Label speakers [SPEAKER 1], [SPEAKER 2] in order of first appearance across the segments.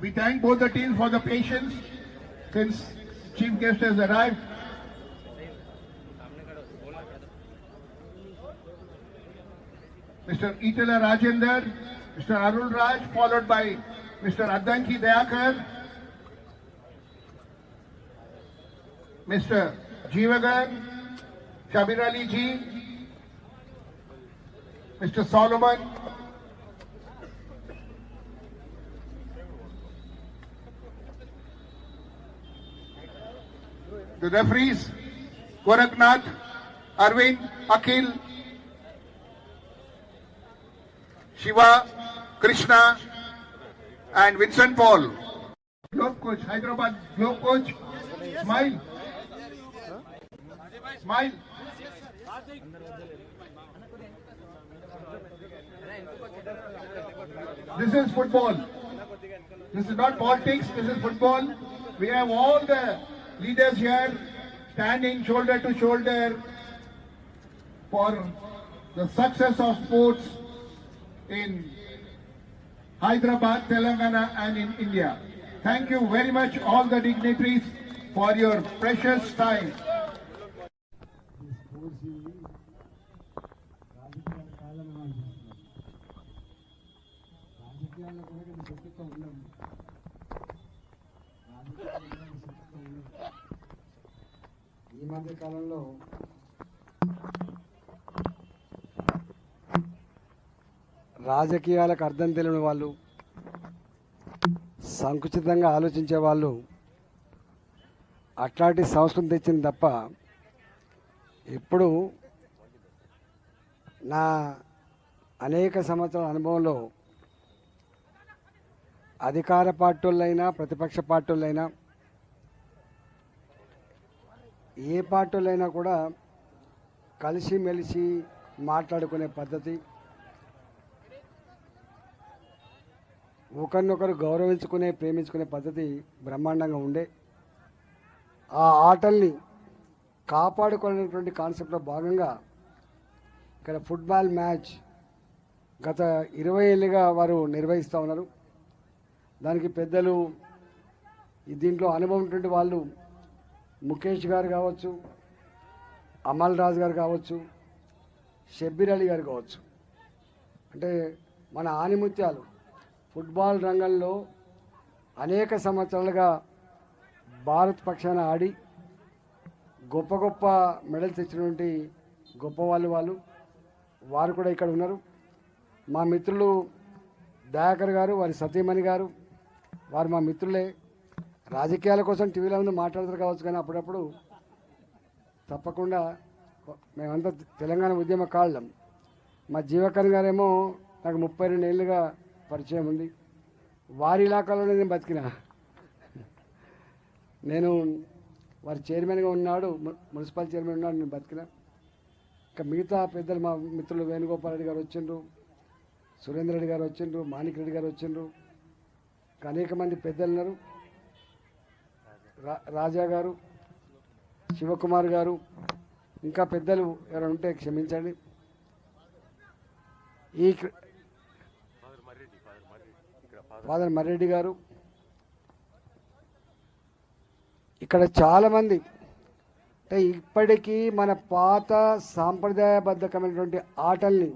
[SPEAKER 1] We thank both the teams for the patience since chief guest has arrived. Mr. Itala Rajender, Mr. Arul Raj, followed by Mr. Addanki Dayakar, Mr. Jeevagan, Shabir Ali Ji, Mr. Solomon, the referees, Goraknath, Arvind, Akhil, Shiva, Krishna, and Vincent Paul. Globe coach, Hyderabad Globe coach, smile. Smile. This is football. This is not politics, this is football. We have all the leaders here standing shoulder to shoulder for the success of sports in Hyderabad, Telangana and in India. Thank you very much all the dignitaries for your precious time.
[SPEAKER 2] ఈ sports ఇవి రాజకీయాల కాలంలో అనిపిస్తుంది రాజకీయాల్లో కూడా ఇది మధ్య కాలంలో రాజకీయాలకు అర్థం తెలియని వాళ్ళు సంకుచితంగా ఆలోచించే వాళ్ళు అట్లాంటి సంస్కృతి తెచ్చింది తప్ప ఇప్పుడు నా అనేక సంవత్సరాల అనుభవంలో అధికార పార్టీలైనా ప్రతిపక్ష పార్టీలైనా ఏ పార్టీలైనా కూడా కలిసిమెలిసి మాట్లాడుకునే పద్ధతి ఒకరినొకరు గౌరవించుకునే ప్రేమించుకునే పద్ధతి బ్రహ్మాండంగా ఉండే. ఆ ఆటల్ని కాపాడుకునేటువంటి కాన్సెప్ట్లో భాగంగా ఇక్కడ ఫుట్బాల్ మ్యాచ్ గత ఇరవై ఏళ్ళుగా వారు నిర్వహిస్తూ ఉన్నారు. దానికి పెద్దలు దీంట్లో అనుభవం ఉన్నటువంటి వాళ్ళు ముఖేష్ గారు కావచ్చు అమల్ రాజు గారు కావచ్చు షబ్బీర్ అలీ గారు కావచ్చు. అంటే మన ఆనిముత్యాలు ఫుట్బాల్ రంగంలో అనేక సంవత్సరాలుగా భారత్ పక్షాన ఆడి గొప్ప గొప్ప మెడల్స్ తెచ్చినటువంటి గొప్ప వాళ్ళు వాళ్ళు. వారు కూడా ఇక్కడ ఉన్నారు. మా మిత్రులు దయాకర్ గారు వారి సతీమణి గారు వారు మా మిత్రులే. రాజకీయాల కోసం టీవీలో ముందు మాట్లాడతారు కావచ్చు కానీ అప్పుడప్పుడు తప్పకుండా మేమంతా తెలంగాణ ఉద్యమ కాళ్ళం. మా జీవకరణ్ గారేమో నాకు ముప్పై రెండు ఏళ్ళుగా పరిచయం ఉంది. వారి ఇలాకాలోనే నేను బతికినా. నేను వారి చైర్మన్గా ఉన్నాడు మున్సిపల్ చైర్మన్ ఉన్నాడు నేను బతికిన. ఇంకా మిగతా పెద్దలు మా మిత్రులు వేణుగోపాల్ రెడ్డి గారు వచ్చిండ్రు సురేందర్ రెడ్డి గారు వచ్చిండ్రు మాణిక్ రెడ్డి గారు వచ్చిండ్రు. ఇంకా అనేక మంది పెద్దలు ఉన్నారు రాజా గారు శివకుమార్ గారు ఇంకా పెద్దలు ఎవరైనా ఉంటే క్షమించండి. ఈ ఫాదర్ మర్రెడ్డి గారు ఇక్కడ చాలామంది అంటే ఇప్పటికీ మన పాత సాంప్రదాయబద్ధకమైనటువంటి ఆటల్ని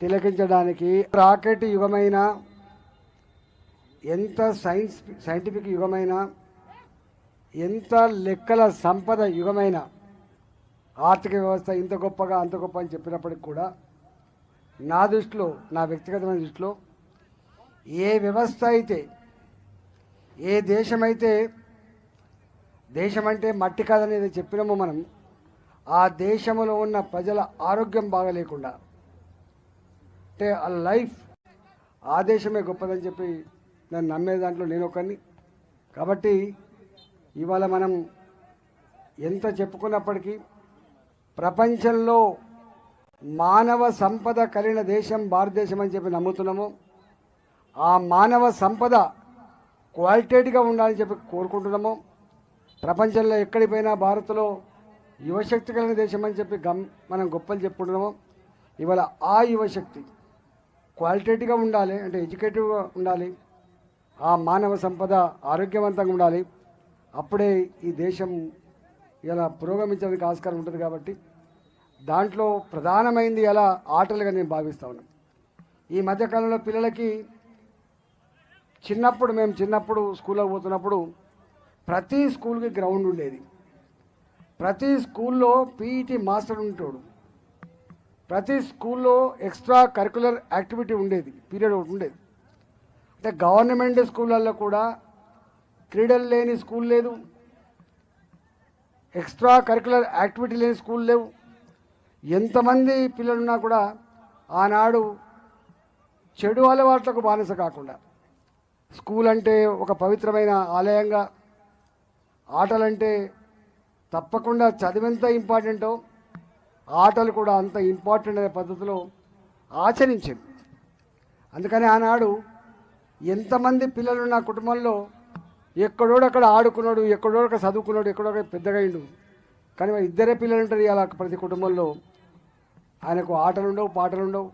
[SPEAKER 2] తిలకించడానికి రాకెట్ యుగమైన ఎంత సైన్స్ సైంటిఫిక్ యుగమైన ఎంత లెక్కల సంపద యుగమైన ఆర్థిక వ్యవస్థ ఇంత గొప్పగా అంత గొప్ప అని చెప్పినప్పటికి కూడా నా దృష్టిలో నా వ్యక్తిగతమైన దృష్టిలో ఏ వ్యవస్థ అయితే ఏ దేశమైతే దేశం అంటే మట్టి కాదనేది చెప్పినామో మనం ఆ దేశంలో ఉన్న ప్రజల ఆరోగ్యం బాగలేకుండా అంటే ఆ లైఫ్ ఆ దేశమే గొప్పదని చెప్పి నేను నమ్మే దాంట్లో నేను ఒకరిని కాబట్టి ఇవాళ మనం ఎంత చెప్పుకున్నప్పటికీ ప్రపంచంలో మానవ సంపద కలిగిన దేశం భారతదేశం అని చెప్పి నమ్ముతున్నాము. ఆ మానవ సంపద క్వాలిటేటివ్గా ఉండాలని చెప్పి కోరుకుంటున్నాము. ప్రపంచంలో ఎక్కడికి పోయినా భారత్లో యువశక్తి కలిగిన దేశం అని చెప్పి గమ్ మనం గొప్పలు చెప్పుకుంటున్నాము. ఇవాళ ఆ యువశక్తి క్వాలిటేటివ్గా ఉండాలి అంటే ఎడ్యుకేటివ్గా ఉండాలి ఆ మానవ సంపద ఆరోగ్యవంతంగా ఉండాలి అప్పుడే ఈ దేశం ఇలా పురోగమించడానికి ఆస్కారం ఉంటుంది కాబట్టి దాంట్లో ప్రధానమైంది ఎలా ఆటలుగా నేను భావిస్తా ఉన్నాను ఈ మధ్యకాలంలో పిల్లలకి చిన్నప్పుడు మేము చిన్నప్పుడు స్కూల్లో పోతున్నప్పుడు ప్రతి స్కూల్కి గ్రౌండ్ ఉండేది. ప్రతి స్కూల్లో పీఈటీ మాస్టర్ ఉంటాడు ప్రతి స్కూల్లో ఎక్స్ట్రా కరికులర్ యాక్టివిటీ ఉండేది పీరియడ్ ఒకటి ఉండేది. అంటే గవర్నమెంట్ స్కూళ్ళల్లో కూడా క్రీడలు లేని స్కూల్ లేదు. ఎక్స్ట్రా కరికులర్ యాక్టివిటీ లేని స్కూల్ లేవు. ఎంతమంది పిల్లలున్నా కూడా ఆనాడు చెడు అలవాట్లకు బానిస కాకుండా స్కూల్ అంటే ఒక పవిత్రమైన ఆలయంగా ఆటలంటే తప్పకుండా చదివెంత ఇంపార్టెంటో ఆటలు కూడా అంత ఇంపార్టెంట్ అనే పద్ధతిలో ఆచరించింది. అందుకని ఆనాడు ఎంతమంది పిల్లలున్న కుటుంబంలో ఎక్కడోడు ఎక్కడోడక్కడ ఆడుకున్నాడు ఎక్కడోడక్కడ చదువుకున్నాడు ఎక్కడో పెద్దగా అయిండు. కానీ మరి ఇద్దరే పిల్లలు ఉంటారు ఇలా ప్రతి కుటుంబంలో. ఆయనకు ఆటలు ఉండవు పాటలు ఉండవు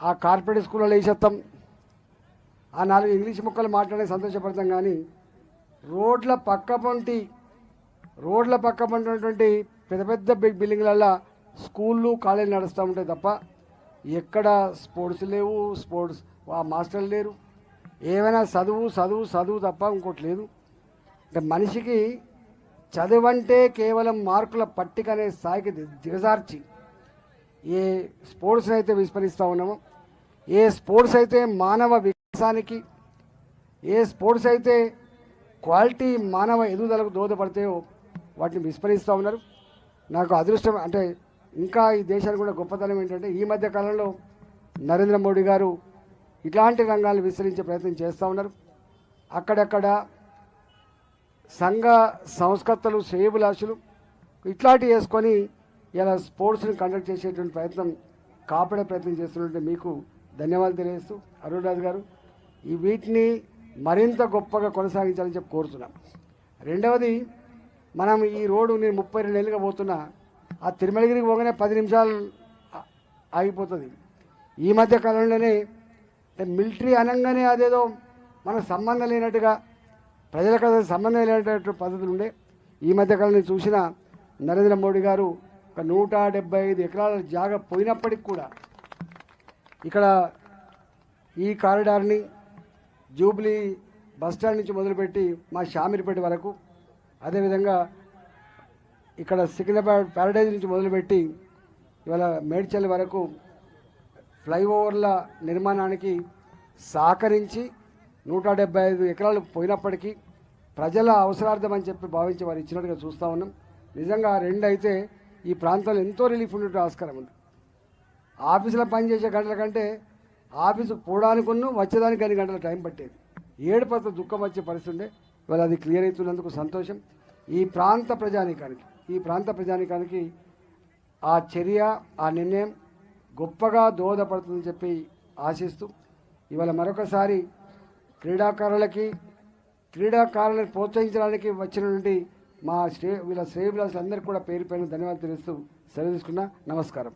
[SPEAKER 2] ఆ కార్పొరేట్ స్కూల్లో వేసేస్తాం ఆ నాలుగు ఇంగ్లీష్ ముక్కలు మాట్లాడే సంతోషపడతాం కానీ రోడ్ల పక్క పంటి రోడ్ల పక్క పంటున్నటువంటి పెద్ద పెద్ద బిగ్ బిల్డింగ్లల్లో స్కూళ్ళు కాలేజీలు నడుస్తూ ఉంటాయి తప్ప ఎక్కడ స్పోర్ట్స్ లేవు స్పోర్ట్స్ ఆ మాస్టర్లు లేరు. ఏమైనా చదువు చదువు చదువు తప్ప ఇంకోటి లేదు. అంటే మనిషికి చదువంటే కేవలం మార్కుల పట్టిక అనే స్థాయికి దిగజార్చి ఏ స్పోర్ట్స్ని అయితే విస్మరిస్తూ ఉన్నామో ఏ స్పోర్ట్స్ అయితే మానవ వికాసానికి ఏ స్పోర్ట్స్ అయితే క్వాలిటీ మానవ ఎదుగుదలకు దోహదపడతాయో వాటిని విస్మరిస్తూ ఉన్నారు. నాకు అదృష్టం అంటే ఇంకా ఈ దేశానికి కూడా గొప్పతనం ఏంటంటే ఈ మధ్య కాలంలో నరేంద్ర మోడీ గారు ఇట్లాంటి రంగాలను విస్తరించే ప్రయత్నం చేస్తూ ఉన్నారు. అక్కడక్కడ సంఘ సంస్కర్తలు శ్రేయభిలాషులు ఇట్లాంటివి వేసుకొని ఇలా స్పోర్ట్స్ని కండక్ట్ చేసేటువంటి ప్రయత్నం కాపాడే ప్రయత్నం చేస్తున్నట్టు మీకు ధన్యవాదాలు తెలియజేస్తూ అరుణ్ రాజు గారు ఈ వీటిని మరింత గొప్పగా కొనసాగించాలని చెప్పి కోరుతున్నాం. రెండవది మనం ఈ రోడ్డు నేను ముప్పై రెండు ఏళ్ళుగా పోతున్నా ఆ తిరుమలగిరికి పోగానే పది నిమిషాలు ఆగిపోతుంది. ఈ మధ్య కాలంలోనే అంటే మిలిటరీ అనగానే అదేదో మనకు సంబంధం లేనట్టుగా ప్రజలకు అసలు సంబంధం లేనటువంటి పద్ధతులు ఉండే. ఈ మధ్యకాలం నేను చూసిన నరేంద్ర మోడీ గారు ఒక నూట డెబ్బై ఐదు ఎకరాల జాగా పోయినప్పటికి కూడా ఇక్కడ ఈ కారిడార్ని జూబ్లీ బస్ స్టాండ్ నుంచి మొదలుపెట్టి మా షామీర్పేట వరకు అదేవిధంగా ఇక్కడ సికింద్రాబాద్ ప్యారడైజ్ నుంచి మొదలుపెట్టి ఇవాళ మేడ్చల్ వరకు ఫ్లైఓవర్ల నిర్మాణానికి సహకరించి నూట డెబ్బై ఐదు ఎకరాలు పోయినప్పటికీ ప్రజల అవసరార్థం అని చెప్పి భావించి వారు ఇచ్చినట్టుగా చూస్తూ ఉన్నాం. నిజంగా రెండు అయితే ఈ ప్రాంతంలో ఎంతో రిలీఫ్ ఉండే ఆస్కారం ఉంది. ఆఫీసులో పనిచేసే గంటల కంటే ఆఫీసు పోవడానికున్ను వచ్చేదానికి అన్ని గంటల టైం పట్టేది. ఏడు పత్ర దుఃఖం వచ్చే పరిస్థితి ఉండే. ఇవాళ అది క్లియర్ అవుతున్నందుకు సంతోషం. ఈ ప్రాంత ప్రజానీకానికి ఈ ప్రాంత ప్రజానీకానికి ఆ చర్య ఆ నిర్ణయం గొప్పగా దోహదపడుతుందని చెప్పి ఆశిస్తూ ఇవాళ మరొకసారి క్రీడాకారులకి క్రీడాకారులను ప్రోత్సహించడానికి వచ్చినటువంటి మా శ్రే వీళ్ళ శ్రేయభిలాసులందరికీ కూడా పేరు పైన ధన్యవాదాలు తెలుస్తూ సెలవు తీసుకున్నా. నమస్కారం.